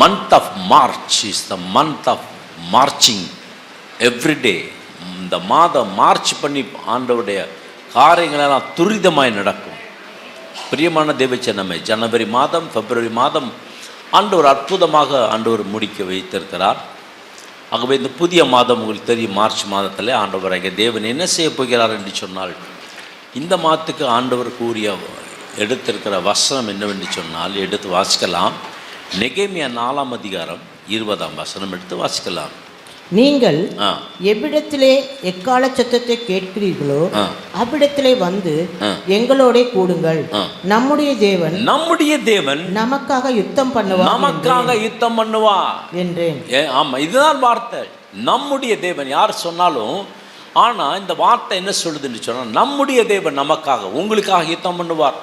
Month of March is the month of marching everyday இந்த மாதம் March பண்ணி ஆண்டவருடைய காரியங்களெல்லாம் துரிதமாய் நடக்கும். பிரியமான தேவச்சனமே ஜனவரி மாதம் பிப்ரவரி மாதம் ஆண்டவர் அற்புதமாக ஆண்டவர் முடிக்க வைத்திருக்கிறார். ஆகவே இந்த புதிய மாதம் உங்களுக்கு தெரியும் மார்ச் மாதத்தில் ஆண்டவராகிய தேவன் என்ன செய்ய போகிறார் என்று சொன்னால் இந்த மாதத்துக்கு ஆண்டவர் கூறிய எடுத்திருக்கிற வசனம் என்னவென்று சொன்னால் எடுத்து வாசிக்கலாம். நெகேமியா நாலாம் அதிகாரம் இருபதாம் வசனம் எடுத்து வாசிக்கலாம். நீங்கள் எவ்விடத்திலே எக்கால சத்தத்தை கேட்கிறீர்களோ. அவ்விடத்திலே வந்து. எங்களோடே கூடுங்கள். நம்முடைய தேவன் நம்முடைய தேவன் நமக்காக யுத்தம் பண்ணுவார் நமக்காக யுத்தம் பண்ணுவா என்றேன். ஏ ஆமாம் இதுதான் வார்த்தை. நம்முடைய தேவன் யார் சொன்னாலும் ஆனால் இந்த வார்த்தை என்ன சொல்லுதுன்னு சொன்னால் நம்முடைய தேவன் நமக்காக உங்களுக்காக யுத்தம் பண்ணுவார்.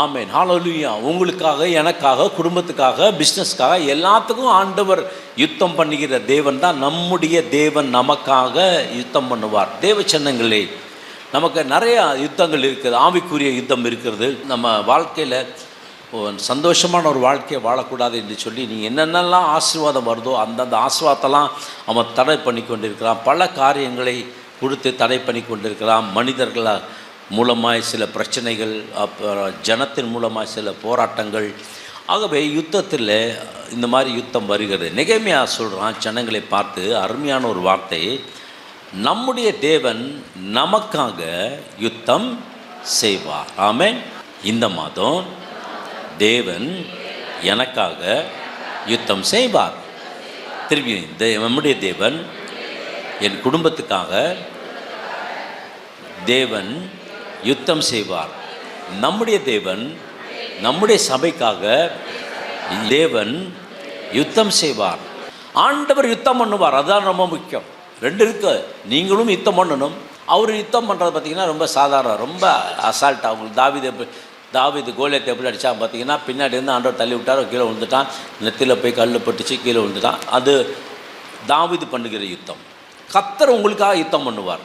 ஆமேன். ஹாலலுயா உங்களுக்காக எனக்காக குடும்பத்துக்காக பிஸ்னஸ்க்காக எல்லாத்துக்கும் ஆண்டவர் யுத்தம் பண்ணுகிற தேவன் தான். நம்முடைய தேவன் நமக்காக யுத்தம் பண்ணுவார். தேவ சின்னங்களே நமக்கு நிறையா யுத்தங்கள் இருக்குது. ஆவிக்குரிய யுத்தம் இருக்கிறது. நம்ம வாழ்க்கையில் சந்தோஷமான ஒரு வாழ்க்கையை வாழக்கூடாது என்று சொல்லி நீ என்னென்னலாம் ஆசீர்வாதம் வருதோ அந்தந்த ஆசீர்வாதத்தெல்லாம் அவன் தடை பண்ணி கொண்டிருக்கிறான் பல காரியங்களை கொடுத்து தடை பண்ணி கொண்டிருக்கிறான் மனிதர்களாக மூலமாய் சில பிரச்சனைகள் அப்புறம் ஜனத்தின் மூலமாக சில போராட்டங்கள். ஆகவே யுத்தத்தில் இந்த மாதிரி யுத்தம் வருகிறது. நெகமையா சொல்கிறான் ஜனங்களை பார்த்து அருமையான ஒரு வார்த்தை. நம்முடைய தேவன் நமக்காக யுத்தம் செய்வார். ஆமே இந்த மாதம் தேவன் எனக்காக யுத்தம் செய்வார். திரும்பி இந்த நம்முடைய தேவன் என் குடும்பத்துக்காக தேவன் யுத்தம் செய்வார். நம்முடைய தேவன் நம்முடைய சபைக்காக தேவன் யுத்தம் செய்வார். ஆண்டவர் யுத்தம் பண்ணுவார். அதுதான் ரொம்ப முக்கியம். ரெண்டு இருக்கு. நீங்களும் யுத்தம் பண்ணணும். அவர் யுத்தம் பண்ணுறது பார்த்தீங்கன்னா ரொம்ப சாதாரணம். ரொம்ப அசால்ட்டாக அவங்களுக்கு தாவித தாவிது கோலியத்தை எப்படி அடித்தா பார்த்தீங்கன்னா பின்னாடி இருந்து ஆண்டவர் தள்ளி விட்டார். கீழே விழுந்துட்டான். நெத்தியில் போய் கல் பட்டுச்சு. கீழே விழுந்துட்டான். அது தாவிது பண்ணுகிற யுத்தம். கத்தர் உங்களுக்காக யுத்தம் பண்ணுவார்.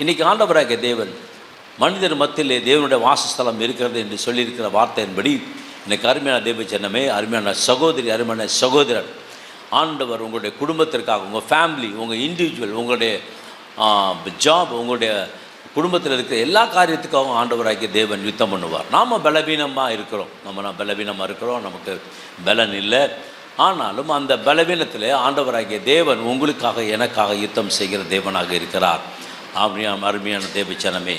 இன்றைக்கி ஆண்டவராக தேவன் மனிதர் மத்தியிலே தேவனுடைய வாசஸ்தலம் இருக்கிறது என்று சொல்லியிருக்கிற வார்த்தையின்படி இன்னைக்கு அருமையான தேவ ஜனமே அருமையான சகோதரி அருமையான சகோதரர் ஆண்டவர் உங்களுடைய குடும்பத்திற்காக உங்கள் ஃபேமிலி உங்கள் இண்டிவிஜுவல் உங்களுடைய ஜாப் உங்களுடைய குடும்பத்தில் இருக்கிற எல்லா காரியத்துக்காகவும் ஆண்டவராகிய தேவன் யுத்தம் பண்ணுவார். நாம் பலவீனமாக இருக்கிறோம். நம்ம நான் பலவீனமாக இருக்கிறோம். நமக்கு பலன் இல்லை. ஆனாலும் அந்த பலவீனத்தில் ஆண்டவராகிய தேவன் உங்களுக்காக எனக்காக யுத்தம் செய்கிற தேவனாக இருக்கிறார். அப்படியான அருமையான தேவச்சனமே.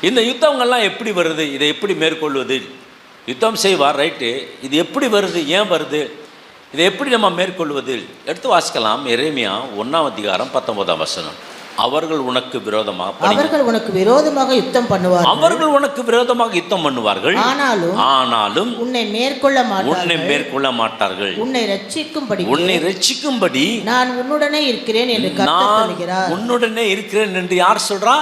இந்த யுத்தங்கள்லாம் எப்படி வருது? இதை எப்படி மேற்கொள்வது? யுத்தம் செய்வார் ரைட்டு. இது எப்படி வருது? ஏன் வருது? இதை எப்படி நம்ம மேற்கொள்வது? எடுத்து வாசிக்கலாம். எரேமியா ஒன்றாம் அதிகாரம் பத்தொன்பதாம் வசனம். அவர்கள் உனக்கு விரோதமாக அவர்கள் உனக்கு விரோதமாக யுத்தம் பண்ணுவார் அவர்கள் உனக்கு விரோதமாக யுத்தம் பண்ணுவார்கள். ஆனாலும் ஆனாலும் உன்னை மேற்கொள்ள உன்னை மாட்டார்கள் மேற்கொள்ள மாட்டார்கள். உன்னை ரட்சிக்கும்படி உன்னை ரட்சிக்கும்படி நான் உன்னுடனே இருக்கிறேன் என்று நான் உன்னுடனே இருக்கிறேன் என்று யார் சொல்றா.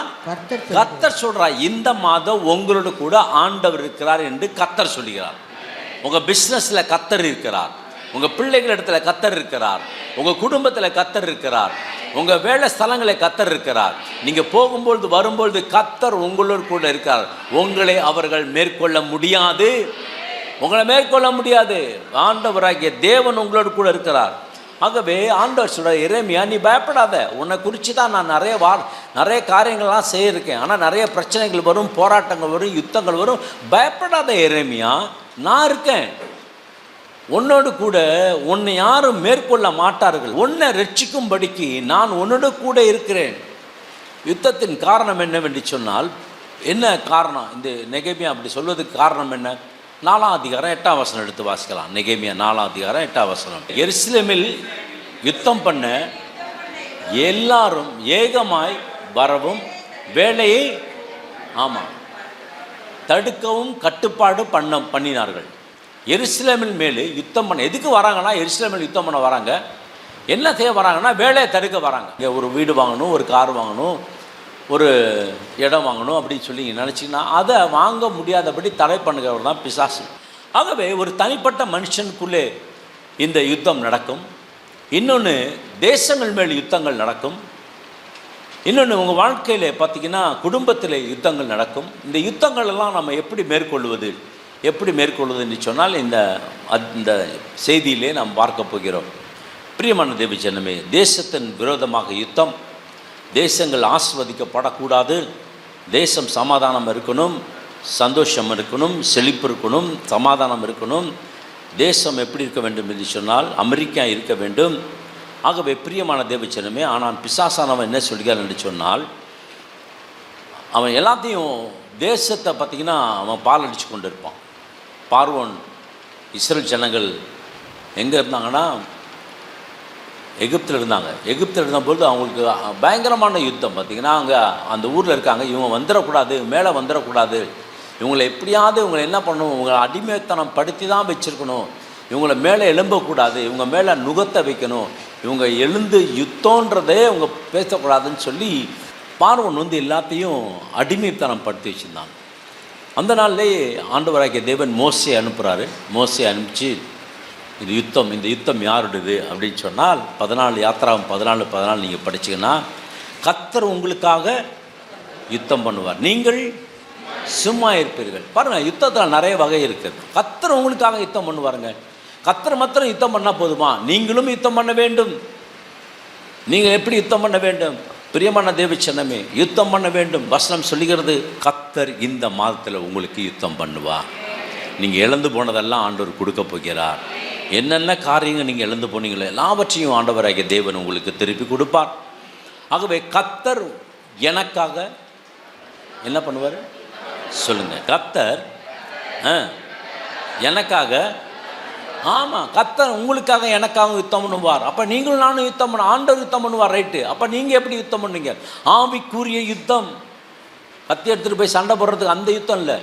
கத்தர் சொல்றா. இந்த மாதம் உங்களோட கூட ஆண்டவர் இருக்கிறார் என்று கத்தர் சொல்கிறார். உங்க பிசினஸ்ல கத்தர் இருக்கிறார். உங்க பிள்ளைகள் இடத்துல கத்தர் இருக்கிறார். உங்க குடும்பத்துல கத்தர் இருக்கிறார். உங்க வேலை ஸ்தலங்களை கத்தர் இருக்கிறார். நீங்க போகும்பொழுது வரும்பொழுது கத்தர் உங்களோடு கூட இருக்கிறார். உங்களை அவர்கள் மேற்கொள்ள முடியாது. உங்களை மேற்கொள்ள முடியாது. ஆண்டவராகிய தேவன் உங்களோடு கூட இருக்கிறார். ஆகவே ஆண்டவர் சொல்ற இறைமையா நீ பயப்படாத. உன்னை குறித்து தான் நான் நிறைய வா நிறைய காரியங்கள்லாம் செய்யிருக்கேன். ஆனால் நிறைய பிரச்சனைகள் வரும் போராட்டங்கள் வரும் யுத்தங்கள் வரும். பயப்படாத இறைமையா நான் இருக்கேன். உன்னோடு கூட உன்னை யாரும் மேற்கொள்ள மாட்டார்கள். உன்னை ரட்சிக்கும்படிக்கு நான் உன்னோடு கூட இருக்கிறேன். யுத்தத்தின் காரணம் என்னவென்று சொன்னால் என்ன காரணம்? இந்த நெகேமியா அப்படி சொல்வதுக்கு காரணம் என்ன? நாலாம் அதிகாரம் எட்டாம் வசனம் எடுத்து வாசிக்கலாம். நெகேமியா நாலாம் அதிகாரம் எட்டாம் வசனம். எருசலேமில் யுத்தம் பண்ண எல்லாரும் ஏகமாய் வரவும் வேலையை ஆமாம் தடுக்கவும் கட்டுப்பாடு பண்ண பண்ணினார்கள். எருசலேமின் மேலே யுத்தம் பண்ண எதுக்கு வராங்கன்னா எருசலேமில் யுத்தம் பண்ண வராங்க. என்ன செய்ய வராங்கன்னா வேலையை தடுக்க வராங்க. இங்கே ஒரு வீடு வாங்கணும் ஒரு கார் வாங்கணும் ஒரு இடம் வாங்கணும் அப்படின்னு சொல்லி நினச்சிங்கன்னா அதை வாங்க முடியாதபடி தடை பண்ணுகிறவர் தான் பிசாசு. ஆகவே ஒரு தனிப்பட்ட மனுஷனுக்குள்ளே இந்த யுத்தம் நடக்கும். இன்னொன்று தேசங்கள் மேல் யுத்தங்கள் நடக்கும். இன்னொன்று உங்கள் வாழ்க்கையில் பார்த்தீங்கன்னா குடும்பத்தில் யுத்தங்கள் நடக்கும். இந்த யுத்தங்கள் எல்லாம் நம்ம எப்படி மேற்கொள்வது? எப்படி மேற்கொள்வது என்று சொன்னால் இந்த அத்- இந்த செய்தியிலே நாம் பார்க்க போகிறோம். பிரியமான தேவி ஜனமே தேசத்தின் விரோதமாக யுத்தம் தேசங்கள் ஆஸ்வதிக்கப்படக்கூடாது தேசம் சமாதானம் இருக்கணும் சந்தோஷம் இருக்கணும் செழிப்பு இருக்கணும் சமாதானம் இருக்கணும் தேசம் எப்படி இருக்க வேண்டும் என்று சொன்னால் அமெரிக்கா இருக்க வேண்டும். ஆகவே பிரியமான தேவச்சனமே ஆனால் பிசாசானவன் என்ன சொல்கிறான் என்று சொன்னால் அவன் எல்லாத்தையும் தேசத்தை பார்த்திங்கன்னா அவன் பால் அடித்து கொண்டு இருப்பான் பார்வோன் இஸ்ரேல் ஜனங்கள் எங்கே இருந்தாங்கன்னா எகிப்தில் இருந்தாங்க. எகிப்தில் இருந்தபோது அவங்களுக்கு பயங்கரமான யுத்தம். பார்த்திங்கன்னா அங்கே அந்த ஊரில் இருக்காங்க. இவங்க வந்துடக்கூடாது மேலே வந்துடக்கூடாது. இவங்களை எப்படியாவது இவங்களை என்ன பண்ணணும்? இவங்களை அடிமைத்தனம் படுத்தி தான் வச்சுருக்கணும். இவங்களை மேலே எழும்பக்கூடாது. இவங்க மேலே நுகத்தை வைக்கணும். இவங்க எழுந்து யுத்தன்றதே இவங்க பேசக்கூடாதுன்னு சொல்லி பார்வன் வந்து எல்லாத்தையும் அடிமைத்தனம் படுத்தி வச்சுருந்தாங்க. அந்த நாள்லேயே ஆண்டவராகிய தேவன் மோசையை அனுப்புகிறாரு மோசையை அனுப்பிச்சு இது யுத்தம் இந்த யுத்தம் யாருடையது? அப்படின்னு சொன்னால் பதினாலு யாத்திராவும் பதினாலு பதினாலு நீங்கள் படிச்சீங்கன்னா கத்தர் உங்களுக்காக யுத்தம் பண்ணுவார். நீங்கள் சும்மா இருப்பீர்கள். பாருங்கள் யுத்தத்தில் நிறைய வகை இருக்குது கத்தர் உங்களுக்காக யுத்தம் பண்ணுவாருங்க. கத்தர் மாத்திரம் யுத்தம் பண்ணால் போதுமா? நீங்களும் யுத்தம் பண்ண வேண்டும். நீங்கள் எப்படி யுத்தம் பண்ண வேண்டும்? பிரியமான தேவச்சனமே யுத்தம் பண்ண வேண்டும். வசனம் சொல்லுகிறது கத்தர் இந்த மாதத்தில் உங்களுக்கு யுத்தம் பண்ணுவார். நீங்கள் இழந்து போனதெல்லாம் ஆண்டவர் கொடுக்க போகிறார். என்னென்ன காரியங்கள் நீங்கள் இழந்து போனீங்களோ எல்லாவற்றையும் ஆண்டவராகிய தேவன் உங்களுக்கு திருப்பி கொடுப்பார். ஆகவே கத்தர் எனக்காக என்ன பண்ணுவார்? சொல்லுங்கள் கத்தர் ஆ எனக்காக ஆமாம் கத்தர் உங்களுக்காக எனக்காக யுத்தம் பண்ணுவார். அப்போ நீங்களும் நானும் யுத்தம் பண்ண ஆண்டவர் யுத்தம் பண்ணுவார் ரைட்டு அப்போ நீங்கள் எப்படி யுத்தம் பண்ணுவீங்க? ஆவிக்குரிய யுத்தம். கத்தி எடுத்துகிட்டு போய் சண்டை போடுறதுக்கு அந்த யுத்தம் இல்லை.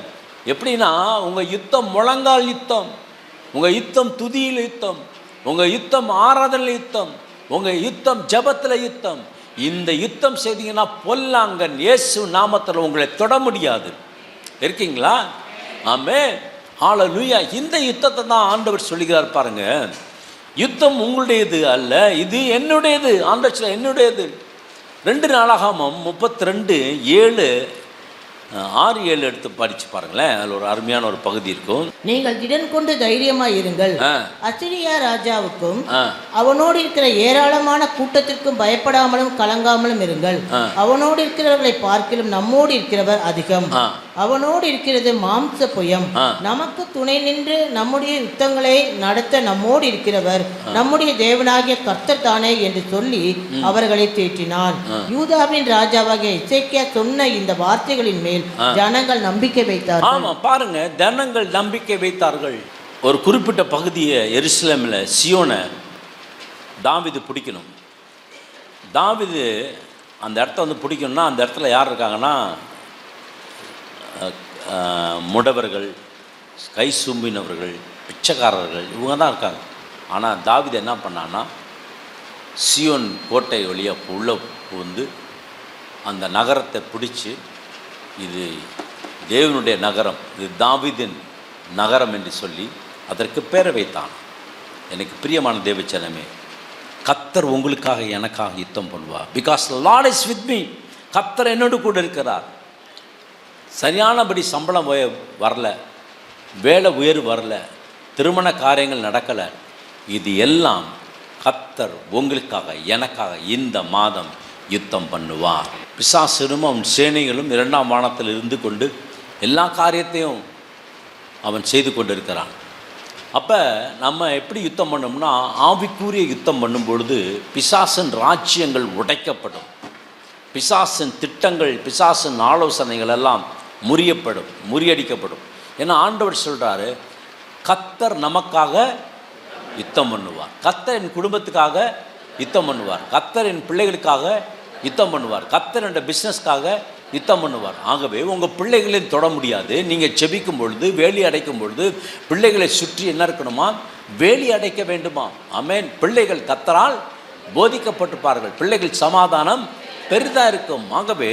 எப்படின்னா உங்கள் யுத்தம் முழங்கால் யுத்தம். உங்கள் யுத்தம் துதியில் யுத்தம். உங்கள் யுத்தம் ஆராதனை யுத்தம். உங்கள் யுத்தம் ஜபத்தில் யுத்தம். இந்த யுத்தம் செய்தீங்கன்னா பொல்லாங்கன் இயேசு நாமத்தில் உங்களை தொட முடியாது. இருக்கீங்களா? ஆமே ஹalleluya இந்த யுத்தத்தை தான் ஆண்டவர் சொல்லுகிறார் பாருங்க. யுத்தம் உங்களுடையது அல்ல இது என்னுடையது. ஆண்டவர் என்னுடையது. ரெண்டு நாளாகாமம் முப்பத்தி ரெண்டு ஏழு ஆறு ஏழு எடுத்து படித்து பாருங்களேன். அதில் ஒரு அருமையான ஒரு பகுதி இருக்கும். நீங்கள் திடன் கொண்டு தைரியமாய் இருங்கள். அசிரியா ராஜாவுக்கும் அவனோடு இருக்கிற ஏராளமான கூட்டத்திற்கும் பயப்படாமலும் கலங்காமலும் இருங்கள். அவனோடு இருக்கிறவர்களை பார்க்கிலும் நம்மோடு இருக்கிறவர் அதிகம். அவனோடு இருக்கிறது மாம்ச புயம். நமக்கு துணை நின்று நம்முடைய யுத்தங்களை நடத்த நம்மோடு இருக்கிறவர். நம்முடைய தேவனாகிய கர்த்தர் தானே என்று சொல்லி அவர்களை தேற்றினான். யூதாவின் ராஜாவாகிய இசைக்கியா சொன்ன இந்த வார்த்தைகளின் மேல் ஜனங்கள் நம்பிக்கை வைத்தார்கள். ஆமாம் பாருங்க ஜனங்கள் நம்பிக்கை வைத்தார்கள். ஒரு குறிப்பிட்ட பகுதியை எருசலேமில் சியோனை தாவிது பிடிக்கணும். தாவிது அந்த இடத்த வந்து பிடிக்கணும்னா அந்த இடத்துல யார் இருக்காங்கன்னா முடவர்கள் கை சும்பினவர்கள் பிச்சைக்காரர்கள் இவங்க தான் இருக்காங்க. ஆனால் தாவிது என்ன பண்ணான்னா சியோன் கோட்டை வழியாக உள்ளே வந்து அந்த நகரத்தை பிடிச்சி இது தேவனுடைய நகரம் இது தாவிதின் நகரம் என்று சொல்லி அதற்கு பேரை வைத்தான். எனக்கு பிரியமான தேவச்சனமே கத்தர் உங்களுக்காக எனக்காக யுத்தம் பண்ணுவார். Because Lord is with me கத்தர் என்னோடு கூட இருக்கிறார். சரியானபடி சம்பளம் வரல வேலை உயர்வு வரல திருமண காரியங்கள் நடக்கலை இது எல்லாம் கத்தர் உங்களுக்காக எனக்காக இந்த மாதம் யுத்தம் பண்ணுவார். பிசாசனும் அவன் சேனைகளும் இரண்டாம் வானத்தில் இருந்து கொண்டு எல்லா காரியத்தையும் அவன் செய்து கொண்டிருக்கிறான். அப்போ நம்ம எப்படி யுத்தம் பண்ணோம்னா ஆவிக்குரிய யுத்தம் பண்ணும் பொழுது பிசாசன் ராஜ்யங்கள் உடைக்கப்படும். பிசாசின் திட்டங்கள் பிசாசின் ஆலோசனைகள் எல்லாம் முறியப்படும் முறியடிக்கப்படும். ஏன்னா ஆண்டவர் சொல்கிறாரு கத்தர் நமக்காக யுத்தம் பண்ணுவார். கத்தர் என் குடும்பத்துக்காக யுத்தம் பண்ணுவார். கத்தர் என் பிள்ளைகளுக்காக யுத்தம் பண்ணுவார். கத்தர் என்ற பிஸ்னஸ்க்காக யுத்தம் பண்ணுவார். ஆகவே உங்கள் பிள்ளைகளையும் தொட முடியாது. நீங்கள் செபிக்கும் பொழுது வேலி அடைக்கும் பொழுது பிள்ளைகளை சுற்றி என்ன இருக்கணுமா? வேலி அடைக்க வேண்டுமா? அமேன் பிள்ளைகள் கத்தரால் போதிக்கப்பட்டிருப்பார்கள். பிள்ளைகள் சமாதானம் பெரிதாக இருக்கும். ஆகவே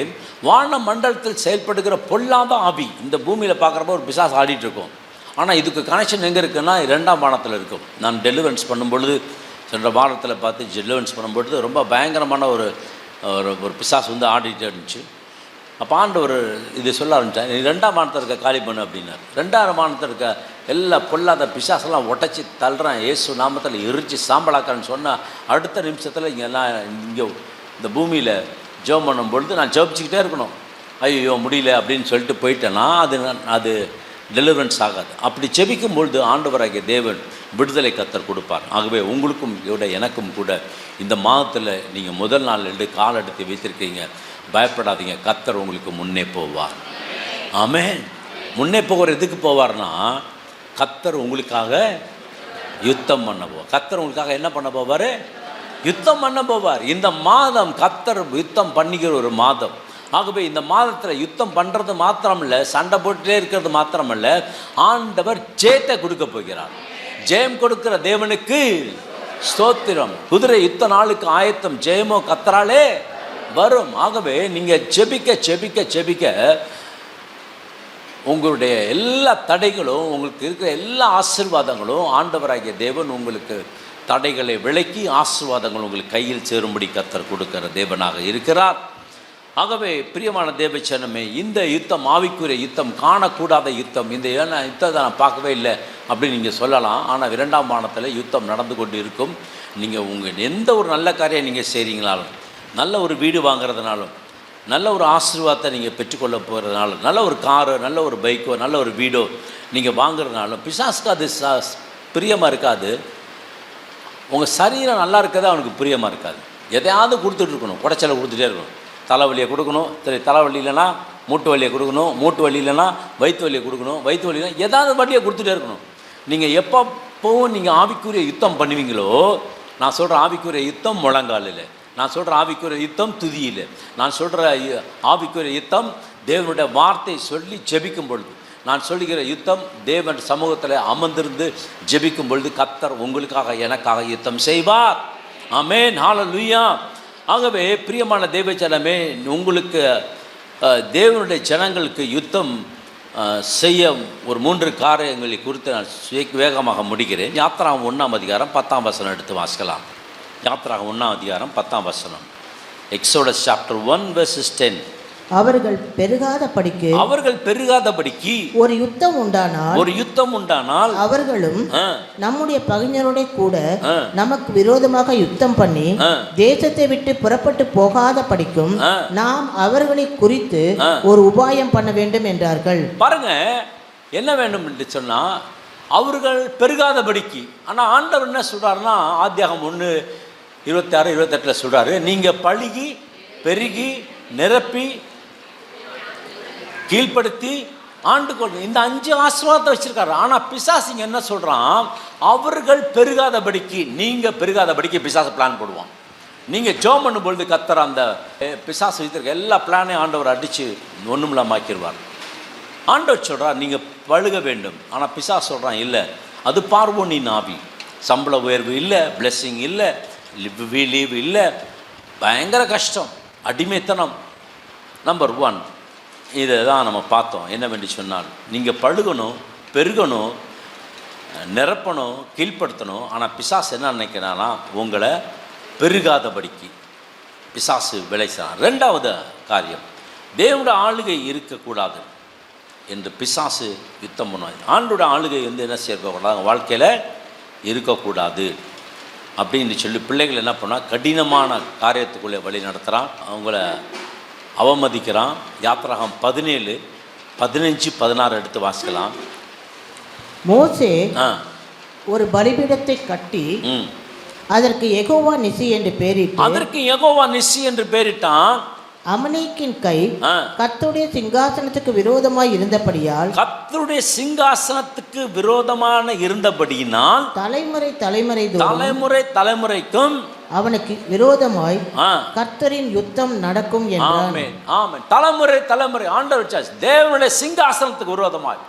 வான மண்டலத்தில் செயல்படுகிற பொல்லாத ஆவி இந்த பூமியில் பார்க்குறப்ப ஒரு பிசாஸ் ஆடிட்டு இருக்கும். ஆனால் இதுக்கு கனெக்ஷன் எங்கே இருக்குன்னா ரெண்டாம் வானத்தில் இருக்கும். நான் டெலிவரன்ஸ் பண்ணும்பொழுது சென்ற வாரத்தில் பார்த்து டெலிவரன்ஸ் பண்ணும்பொழுது ரொம்ப பயங்கரமான ஒரு ஒரு ஒரு பிசாஸ் வந்து ஆடிட்டு இருந்துச்சு. அப்போ ஆண்டவர் இது சொல்ல ஆரம்பிச்சார். நீ ரெண்டாம் வானத்தில் இருக்க காலி பண்ணு அப்படின்னார். ரெண்டாம் வானத்தில் இருக்க எல்லா பொல்லாத பிசாசெல்லாம் உடச்சி தள்ளுறான். இயேசு நாமத்தில் எரிச்சு சாம்பலாக்கான்னு சொன்னால் அடுத்த நிமிஷத்தில் இங்கே எல்லாம் இங்கே இந்த பூமியில் ஜெபம் பண்ணும் பொழுது நான் ஜெபிச்சுக்கிட்டே இருக்கணும். ஐயோ முடியல அப்படின்னு சொல்லிட்டு போயிட்டேன்னா அது நான்- அது டெலிவரன்ஸ் ஆகாது. அப்படி செபிக்கும் பொழுது ஆண்டவராகிய தேவன் விடுதலை கத்தர் கொடுப்பார். ஆகவே உங்களுக்கும் கூட எனக்கும் கூட இந்த மாதத்தில் நீங்கள் முதல் நாள் ரெண்டு கால் எடுத்து வைத்திருக்கீங்க. பயப்படாதீங்க. கத்தர் உங்களுக்கு முன்னே போவார். ஆமே முன்னே போகிற எதுக்கு போவார்னா கத்தர் உங்களுக்காக யுத்தம் பண்ண போவார். கத்தர் உங்களுக்காக என்ன பண்ண போவார்? யுத்தம் பண்ண போவார். இந்த மாதம் கத்தர் யுத்தம் பண்ணிக்கிற ஒரு மாதம். ஆகவே இந்த மாதத்தில் யுத்தம் பண்ணுறது மாத்திரமல்ல சண்டை போட்டுட்டே இருக்கிறது மாத்திரமல்ல ஆண்டவர் ஜெயத்தை கொடுக்க போகிறார். ஜெயம் கொடுக்கிற தேவனுக்கு ஸ்தோத்திரம். குதிரை யுத்த நாளுக்கு ஆயத்தம் ஜெயமோ கத்தராலே வரும். ஆகவே நீங்கள் ஜெபிக்க ஜெபிக்க ஜெபிக்க உங்களுடைய எல்லா தடைகளும் உங்களுக்கு இருக்கிற எல்லா ஆசீர்வாதங்களும் ஆண்டவராகிய தேவன் உங்களுக்கு தடைகளை விலக்கி ஆசீர்வாதங்கள் உங்களுக்கு கையில் சேரும்படி கத்தர் கொடுக்கிற தேவனாக இருக்கிறார். ஆகவே பிரியமான தேவச்சனமே இந்த யுத்தம் ஆவிக்குரிய யுத்தம் காணக்கூடாத யுத்தம் இந்த ஏன்னா யுத்தத்தை நான் பார்க்கவே இல்லை அப்படின்னு நீங்கள் சொல்லலாம். ஆனால் இரண்டாம் வானத்தில் யுத்தம் நடந்து கொண்டு இருக்கும் நீங்கள் உங்கள் எந்த ஒரு நல்ல காரியம் நீங்கள் செய்கிறீங்களாலும் நல்ல ஒரு வீடு வாங்குறதுனாலும் நல்ல ஒரு ஆசீர்வாதத்தை நீங்கள் பெற்றுக்கொள்ள போகிறதுனாலும் நல்ல ஒரு காரோ நல்ல ஒரு பைக்கோ நல்ல ஒரு வீடோ நீங்கள் வாங்குறதுனாலும் பிசாஸ்க்கு அது ச பிரியமாக இருக்காது. உங்கள் சரீரம் நல்லா இருக்கிறது அவனுக்கு பிரியமாக இருக்காது. எதையாவது கொடுத்துட்டு இருக்கணும். குடைச்சலை கொடுத்துட்டே இருக்கணும். தலைவலியை கொடுக்கணும். சரி தலைவலி இல்லைன்னா மூட்டு வலியை கொடுக்கணும். மூட்டு வலி இல்லைன்னா வயிற்று வலியை கொடுக்கணும். வயிற்று வலி ஏதாவது வழியை கொடுத்துட்டே இருக்கணும். நீங்கள் எப்பப்போவும் நீங்கள் ஆவிக்குரிய யுத்தம் பண்ணுவீங்களோ நான் சொல்கிற ஆவிக்குரிய யுத்தம் முழங்காலில். நான் சொல்கிற ஆவிக்குரிய யுத்தம் துதியில். நான் சொல்கிற ஆவிக்குரிய யுத்தம் தேவனுடைய வார்த்தை சொல்லி ஜெபிக்கும் பொழுது. நான் சொல்லுகிற யுத்தம் தேவன் சமூகத்தில் அமர்ந்திருந்து ஜெபிக்கும் பொழுது கத்தர் உங்களுக்காக எனக்காக யுத்தம் செய்வார். ஆமென். ஹalleluya ஆகவே பிரியமான தேவச்சனமே உங்களுக்கு தேவனுடைய ஜனங்களுக்கு யுத்தம் செய்ய ஒரு மூன்று காரியங்களை குறித்து நான் வேகமாக முடிக்கிறேன். யாத்திராகம் ஒன்றாம் அதிகாரம் பத்தாம் வசனம் எடுத்து வாசிக்கலாம். யாத்திராகம் ஒன்றாம் அதிகாரம் பத்தாம் வசனம். Exodus chapter one verses ten அவர்கள் பெருகாத படிக்கு அவர்கள் பெருகாதபடிக்கு ஒரு யுத்தம் உண்டானால் ஒரு யுத்தம் உண்டானால் அவர்களும் நம்முடைய பகைஞரோட கூட நமக்கு விரோதமாக யுத்தம் பண்ணி. தேசத்தை விட்டு புறப்பட்டு போகாத படிக்கும். நாம் அவர்களை குறித்து. ஒரு உபாயம் பண்ண வேண்டும் என்றார்கள் பாருங்க என்ன வேண்டும் என்று சொன்னா அவர்கள் பெருகாதபடிக்கு ஆனால் ஆண்டவர் என்ன சொல்றாருன்னா ஆத்தியாகம் ஒன்று இருபத்தாறு இருபத்தெட்டில் சொல்றாரு நீங்க பழுகி பெருகி நிரப்பி கீழ்ப்படுத்தி ஆண்டு கொள்ளுங்க இந்த அஞ்சு ஆசீர்வாதத்தை வச்சிருக்காரு. ஆனால் பிசாசிங்க என்ன சொல்கிறான் அவர்கள் பெருகாதபடிக்கு நீங்கள் பெருகாதபடிக்கு பிசாசு பிளான் போடுவான். நீங்கள் ஜோம் பண்ணும் பொழுது கத்துற அந்த பிசாசு வைத்திருக்க எல்லா பிளானையும் ஆண்டவர் அடித்து ஒண்ணுமில்லாம ஆக்கிடுவார் ஆண்டவர் சொல்கிறார் நீங்கள் பழுக வேண்டும். ஆனால் பிசா சொல்கிறான் இல்லை அது பார்வோனி நாவி. சம்பள உயர்வு இல்லை பிளெஸ்ஸிங் இல்லை லிவ் லீவ் இல்லை. பயங்கர கஷ்டம் அடிமைத்தனம். நம்பர் ஒன் இதை தான் நம்ம பார்த்தோம். என்ன வேண்டி சொன்னால் நீங்கள் பழுகணும் பெருகணும் நிரப்பணும் கீழ்ப்படுத்தணும் ஆனால் பிசாசு என்ன நினைக்கிறானா உங்களை பெருகாதபடிக்கு. பிசாசு விளைச்சான் ரெண்டாவது காரியம் தேவோட ஆளுகை இருக்கக்கூடாது என்று பிசாசு யுத்தம் பண்ணுவாங்க ஆண்டோட ஆளுகை வந்து என்ன சேர்க்கக்கூடாது வாழ்க்கையில் இருக்கக்கூடாது அப்படின்னு சொல்லி பிள்ளைகள் என்ன பண்ணால் கடினமான காரியத்துக்குள்ளே வழி நடத்துகிறான் அவங்கள அவமதிக்கிறான். யாத்திராகம் பதினேழு பதினஞ்சு பதினாறு எடுத்து வாசிக்கலாம். மோசே ஆ. ஒரு பலிபீடத்தை கட்டி ம். அதற்கு எகோவா நிசி என்று பெயரிட்டு அதற்கு யெகோவா நிஸ்ஸி என்று பெயரிட்டான் அமலேக்கின் கை ஆ. கர்த்தருடைய சிங்காசனத்துக்கு விரோதமாய் இருந்தபடியால் கர்த்தருடைய சிங்காசனத்துக்கு விரோதமான இருந்தபடியினால் தலைமுறை தலைமுறை தோறும் தலைமுறை தலைமுறைக்கும் அவனுக்கு விரோதமாய் கர்த்தரின் யுத்தம் நடக்கும் ஆமென் தலைமுறை தலைமுறை. ஆண்டவர் சார்ஜ் தேவனுடைய சிங்காசனத்துக்கு விரோதமாய்.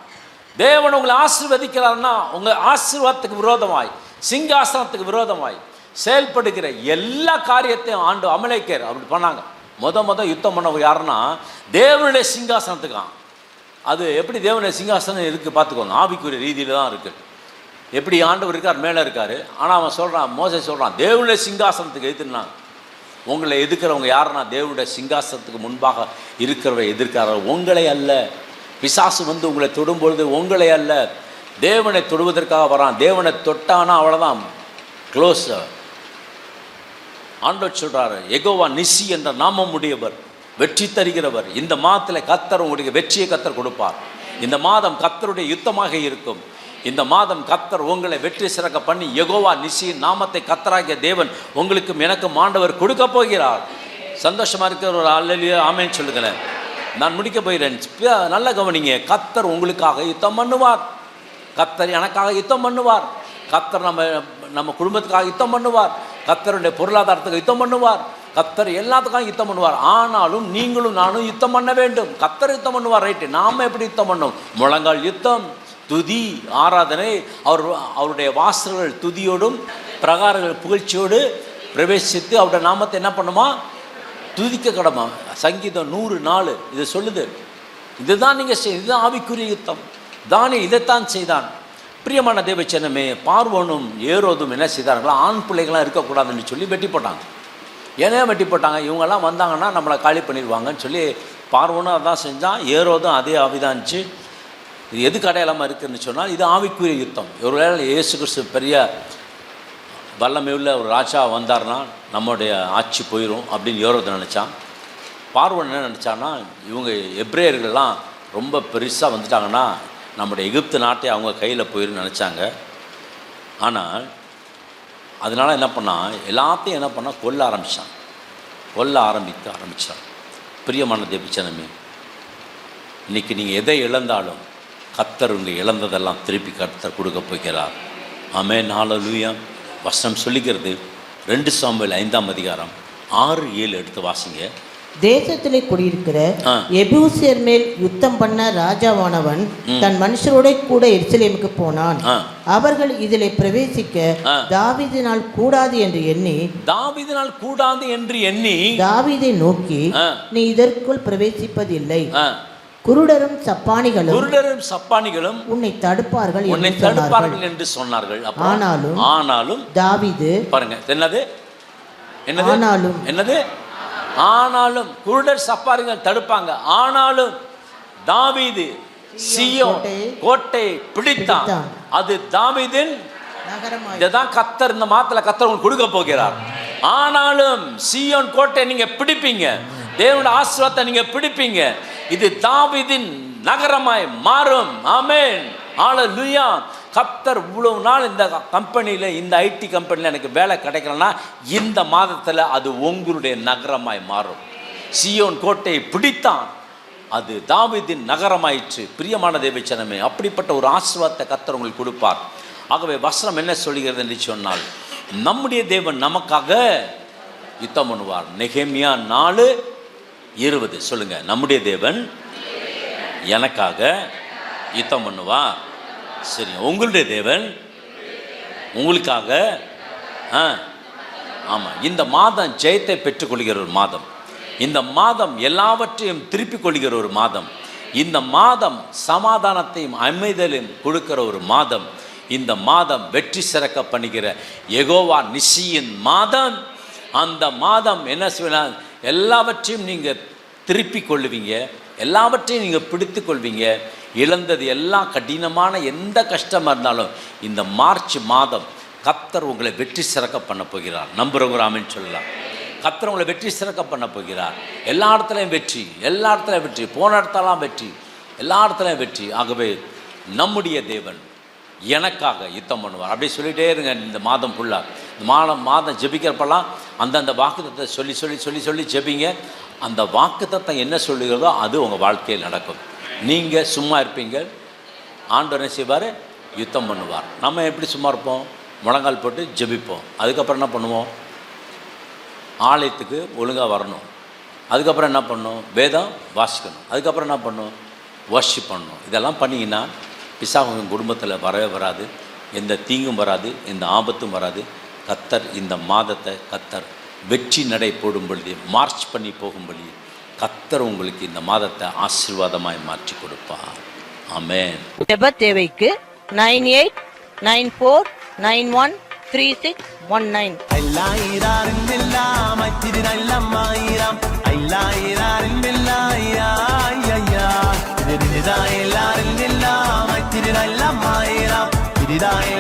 தேவன் உங்களை ஆசீர்வதிக்கிறார்னா உங்க ஆசீர்வாதத்துக்கு விரோதமாய் சிங்காசனத்துக்கு விரோதமாய். செயல்படுகிற எல்லா காரியத்தையும் ஆண்டு அமலேக்கர் அப்படி பண்ணாங்க. முத முத யுத்தம் பண்ணவங்க யாருன்னா தேவனுடைய சிங்காசனத்துக்கான். அது எப்படி தேவனுடைய சிங்காசனம் இருக்குது பார்த்துக்கோங்க. ஆவிக்குரிய ரீதியில் தான் இருக்குது எப்படி ஆண்டவர் இருக்கார் மேலே இருக்கார். ஆனால் அவன் சொல்கிறான் மோசை சொல்கிறான் தேவனுடைய சிங்காசனத்துக்கு எதிர்னாங்க உங்களை எதிர்க்கிறவங்க யாருன்னா தேவனுடைய சிங்காசனத்துக்கு முன்பாக இருக்கிறவ எதிர்க்கிறார் உங்களை அல்ல. பிசாசு வந்து உங்களை தொடும்பொழுது உங்களை அல்ல. தேவனை தொடுவதற்காக வரான். தேவனை தொட்டானா அவ்வளோதான் க்ளோஸ் ஆண்டவர் சொல்கிறாரு எகோவா நிசி என்ற நாமம் உடையவர் வெற்றி தருகிறவர். இந்த மாதத்தில் கத்தர் உங்களுக்கு வெற்றியை கத்தர் கொடுப்பார். இந்த மாதம் கத்தருடைய யுத்தமாக இருக்கும். இந்த மாதம் கத்தர் உங்களை வெற்றி சிறக்க பண்ணி எகோவா நிசி நாமத்தை கத்தராகிய தேவன் உங்களுக்கும் எனக்கும் ஆண்டவர் கொடுக்க போகிறார். சந்தோஷமா இருக்கிற ஒரு அல்லலியோ ஆமேன்னு சொல்லுங்களேன். நான் முடிக்க போகிறேன். நல்ல கவனிங்க. கத்தர் உங்களுக்காக யுத்தம் பண்ணுவார். கத்தர் எனக்காக யுத்தம் பண்ணுவார். கத்தர் நம்ம நம்ம குடும்பத்துக்காக யுத்தம் பண்ணுவார். கத்தருடைய பொருளாதாரத்துக்கு யுத்தம் பண்ணுவார். கத்தர் எல்லாத்துக்காக யுத்தம் பண்ணுவார். ஆனாலும் நீங்களும் நானும் யுத்தம் பண்ண வேண்டும். கத்தர் யுத்தம் பண்ணுவார். ரைட்டு நாம எப்படி யுத்தம் பண்ணோம்? முழங்கால் யுத்தம். துதி ஆராதனை அவர் அவருடைய வாசல்கள் துதியோடும் பிரகாரங்கள் புகழ்ச்சியோடு பிரவேசித்து அவருடைய நாமத்தை என்ன பண்ணுமா? துதிக்க கடமா? சங்கீதம் நூறு நாலு இது சொல்லுது. இதுதான் நீங்கள் செய் இதுதான் ஆவிக்குரிய யுத்தம். தானே இதைத்தான் செய்தான். பிரியமான தேவச்சென்னமே பார்வனும் ஏரோதும் என்ன செய்தார்களா? ஆண் பிள்ளைகளாம் இருக்கக்கூடாதுன்னு சொல்லி வெட்டி போட்டாங்க. ஏனே வெட்டி போட்டாங்க? இவங்கெல்லாம் வந்தாங்கன்னா நம்மளை காலி பண்ணிடுவாங்கன்னு சொல்லி பார்வனும் அதான் செஞ்சான் ஏரோதும் அதே ஆவிதான்ச்சு இது எதுக்கு அடையாளமாக இருக்குதுன்னு சொன்னால் இது ஆவிக்குரிய யுத்தம். ஒருவேளை இயேசு கிறிஸ்து பெரிய வல்லமை உள்ள ஒரு ராஜா வந்தார்னா நம்முடைய ஆட்சி போயிடும் அப்படின்னு யோரத்தை நினச்சான். பார்வன் என்ன நினச்சான்னா இவங்க எப்ரேயர்கள்லாம் ரொம்ப பெருசாக வந்துட்டாங்கன்னா நம்முடைய எகிப்து நாட்டை அவங்க கையில் போயிடும் நினச்சாங்க. ஆனால் அதனால் என்ன பண்ணான் எல்லாத்தையும் என்ன பண்ணால் கொல்ல ஆரம்பித்தான் கொல்ல ஆரம்பித்து ஆரம்பித்தான் பிரியமான தேபிச்சனமே இன்னைக்கு நீங்கள் எதை இழந்தாலும் கத்தர் உங்கள் இழந்ததெல்லாம் திருப்பி கத்தர் கொடுக்க போகிறார். ஆமே நாலூயா வசனம் சொல்லிக்கிறது ரெண்டு சாம்பல் ஐந்தாம் அதிகாரம் ஆறு ஏழு எடுத்து வாசிங்க. தேசத்திலே குடியிருக்கிற. எபூசியர் மேல் யுத்தம் பண்ண ராஜாவானவன் தன் மனுஷரோட கூட எருசலேமுக்கு போனான். அவர்கள் இதிலே பிரவேசிக்க. தாவீதினால் கூடாது என்று எண்ணி தாவீதினால் கூடாது என்று எண்ணி தாவீதை நோக்கி நீ இதற்குள் பிரவேசிப்பதில்லை. குருடரும் சப்பானிகளும் குருடரும் சப்பானிகளும் உன்னை தடுப்பார்கள் உன்னை தடுப்பார்கள் என்று சொன்னார்கள். ஆனாலும் ஆனாலும் தாவீது பாருங்க என்னது? என்னது? ஆனாலும் என்னது? ஆனாலும் குருடர் சப்பாரிகள் தடுப்பாங்க. ஆனாலும் தாவீது சியோ கோட்டை பிடித்தான். அது தாவீதின் இதுதான் கத்தர் இந்த மாத்துல கத்தர் உங்களுக்கு கொடுக்க போகிறார். ஆனாலும் சீயோன் கோட்டை நீங்க பிடிப்பீங்க. தேவனுடைய ஆசீர்வாதத்தை நீங்க பிடிப்பீங்க. இது தாவிதின் நகரமாய் மாறும். ஆமென். ஹalleluya கத்தர் இவ்வளவு நாள் இந்த கம்பெனியில் இந்த ஐடி கம்பெனியில் எனக்கு வேலை கிடைக்கலன்னா இந்த மாதத்தில் அது உங்களுடைய நகரமாய் மாறும். சியோன் கோட்டையை பிடித்தான். அது தாவிதின் நகரமாயிற்று. பிரியமான தேவச்சனமே அப்படிப்பட்ட ஒரு ஆசீர்வாதத்தை கத்தர் உங்களுக்கு கொடுப்பார். ஆகவே வசனம் என்ன சொல்கிறது என்று சொன்னால் நம்முடைய தேவன் நமக்காக யுத்தம் பண்ணுவார். நெகேமியா நாலு இருபது. சொல்லுங்க நம்முடைய தேவன் எனக்காக யுத்தம் பண்ணுவா சரி உங்களுடைய தேவன் உங்களுக்காக ஆ ஆமாம் இந்த மாதம் ஜெயத்தை பெற்றுக்கொள்கிற ஒரு மாதம். இந்த மாதம் எல்லாவற்றையும் திருப்பிக் கொள்கிற ஒரு மாதம். இந்த மாதம் சமாதானத்தையும் அமைதலையும் கொடுக்கிற ஒரு மாதம். இந்த மாதம் வெற்றி சிறக்க பண்ணுகிற எகோவா நிசியின் மாதம். அந்த மாதம் என்ன செய்யலாம் எல்லாவற்றையும் நீங்கள் திருப்பிக் கொள்ளுவீங்க. எல்லாவற்றையும் நீங்கள் பிடித்து கொள்வீங்க. இழந்தது எல்லாம் கடினமான எந்த கஷ்டமாக இருந்தாலும் இந்த மார்ச் மாதம் கத்தர் உங்களை வெற்றி சிறக்க பண்ண போகிறார். நம்புறவங்க சொல்லலாம். கத்தர் உங்களை வெற்றி சிறக்க பண்ண போகிறார். எல்லா இடத்துலையும் வெற்றி எல்லா இடத்துலையும் வெற்றி போன இடத்தெல்லாம் வெற்றி எல்லா இடத்துலையும் வெற்றி. ஆகவே நம்முடைய தேவன் எனக்காக யுத்தம் பண்ணுவார். அப்படி சொல்லிகிட்டே இருங்க இந்த மாதம் ஃபுல்லாக இந்த மாதம் மாதம் ஜெபிக்கிறப்பெல்லாம் அந்தந்த வாக்குத்தத்தை சொல்லி சொல்லி சொல்லி சொல்லி ஜெபிங்க. அந்த வாக்குத்தத்தை என்ன சொல்லுகிறதோ அது உங்கள் வாழ்க்கையில் நடக்கும். நீங்கள் சும்மா இருப்பீங்க. ஆண்டவர் என்ன செய்வார்? யுத்தம் பண்ணுவார். நம்ம எப்படி சும்மா இருப்போம்? முழங்கால் போட்டு ஜெபிப்போம். அதுக்கப்புறம் என்ன பண்ணுவோம்? ஆலயத்துக்கு ஒழுங்காக வரணும். அதுக்கப்புறம் என்ன பண்ணணும் வேதம் வாசிக்கணும். அதுக்கப்புறம் என்ன பண்ணும்? வர்ஷிப் பண்ணணும் இதெல்லாம் பண்ணிங்கன்னா பிசாசு உங்கள் குடும்பத்தில் வரவே வராது எந்த தீங்கும் வராது எந்த ஆபத்தும் வராது. கத்தர் இந்த மாதத்தை கத்தர் வெற்றி நடை போடும் பொழுது மார்ச் பண்ணி போகும் பொழுது கத்தர் உங்களுக்கு இந்த மாதத்தை ஆசீர்வாதமாய் மாற்றி கொடுப்பார். ஆமென். ஜெப தேவைக்கு nine eight nine four nine one three six one nine. ஐலாயிரம் மச்சிரி நல்லம்மாயிரம் ஐலாயிரம் 감사합니다.